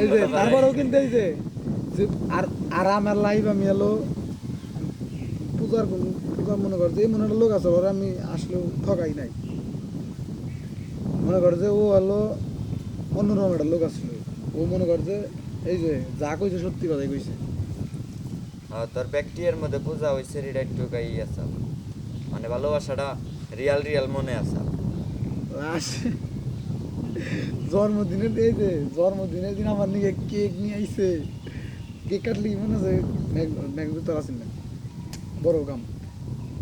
এই যে তারপরেও কিন্তু এই যে আর আর আমার লাইভ আমি এলো পূজার পূজার মনে কর যে মনে একটা লোক আছে ওরা আমি আসলেও ঠকাই নাই। মনে কর যে ও হলো অন্যরকম একটা লোক আসলো। ও মনে কর যে এই যে যা কইছে সত্যি কথাই কইছে। তোর ব্যক্তির মধ্যে পূজা হয়েছে এটা একটু গাই আছে। মানে ভালোবাসাটা রিয়াল রিয়াল মনে আছে। এই যে জন্মদিনের দিন আমার নিয়ে কেক নিয়ে আইছে। কেক কাটলি মনে আছে? ম্যাগ ম্যাগ ভিতর আছেন না। বড় কাম।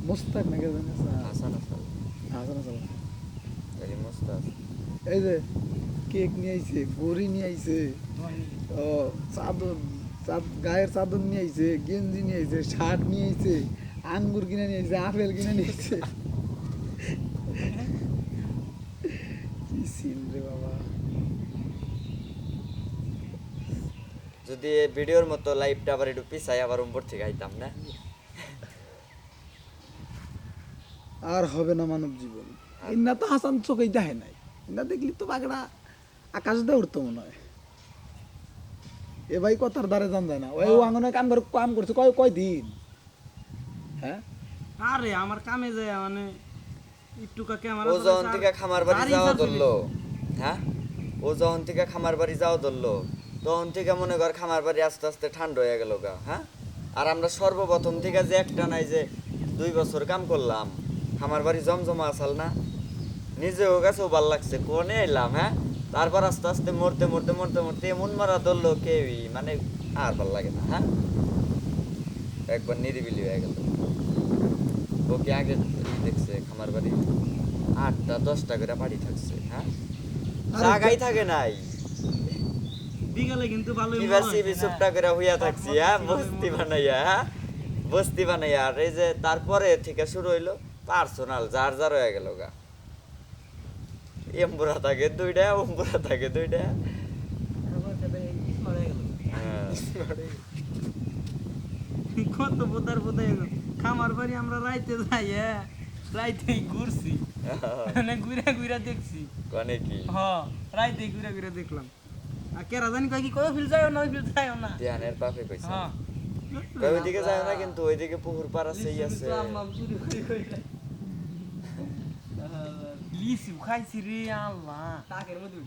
মোস্তাক নাকি জানি হাসান হাসান। হাসান হাসান। গাড়ি মস্ত আছে এই যে কেক নিয়ে আইছে বড়ি নিয়ে আইছে ও চাদর চাদ গায়ের চাদর নিয়ে আইছে গেঞ্জি নিয়ে আইছে শার্ট নিয়ে আইছে আঙ্গুর কিনে নিয়ে আইছে আপেল কিনে নিয়ে আইছে। সিন রে বাবা। যদি ভিডিওর মতো লাইভটা আবার একটু পিছাই আবার উপর থেকে আইতাম না? আর হবে না মানব জীবন। ইন্না তো হাসান চোখেই দেখে নাই। ইন্না দেখলি তো বাগড়া আকাশ দিয়ে উঠতো মনে হয়। এ ভাই কথার দ্বারে জান যায় না। ওই ও আঙনে কাম করে কাম করছে কয় কয় দিন হ্যাঁ? আরে আমার কামে যায় মানে একটু কাকে আমার ও যখন থেকে খামার বাড়ি যাওয়া ধরলো। হ্যাঁ? ও যখন থেকে খামার বাড়ি যাওয়া ধরলো। তখন থেকে মনে কর খামার বাড়ি আস্তে আস্তে ঠান্ডা হয়ে গেল গা হ্যাঁ? আর আমরা সর্বপ্রথম থেকে যে একটা নাই যে দুই বছর কাম করলাম খামার বাড়ি জমজমা আসাল না। নিজেও কাছেও ভালো লাগছে কোনে এলাম হ্যাঁ? তারপর আস্তে আস্তে মরতে মরতে মরতে মরতে এমন মারা ধরলো কেউই মানে আর ভালো লাগে না হ্যাঁ? একবার নিরিবিলি হয়ে গেল। ও কি আগে দেখছে? খামার বাড়ি? আটটা দশটা করে বাড়ি থাকছে হ্যাঁ? জায়গাই থাকে নাই। বিকালে কিন্তু ভালোই কিবার মজা সিবি চুপটা করে হইয়া থাকছি হ্যাঁ? বস্তি বানাইয়া হ্যাঁ? বস্তি বানাইয়া আর এই যে তারপরে থেকে শুরু হইল পার্সোনাল যার যার হয়ে গেল গা। এম্বুরা থাকে দুইটা অম্বুরা থাকে দুইটা। হ্যাঁ। কত বোতার বোতাই খামার বাড়ি আমরা রাইতে যাই রাইতে ঘুরছি। মানে ঘুরে ঘুরে দেখছি। কনে কি? হ রাইতে ঘুরে ঘুরে দেখলাম। আর কেরা জানি কয় কি কয় ফিল যায় না ওই ফিল যায় না। ধ্যানের বাপে কইছে। হ্যাঁ কই ওইদিকে যায় না কিন্তু ওইদিকে পুকুর পার আছেই আছে। লিসু খাইছি রে আল্লাহ। টাকের মধ্যে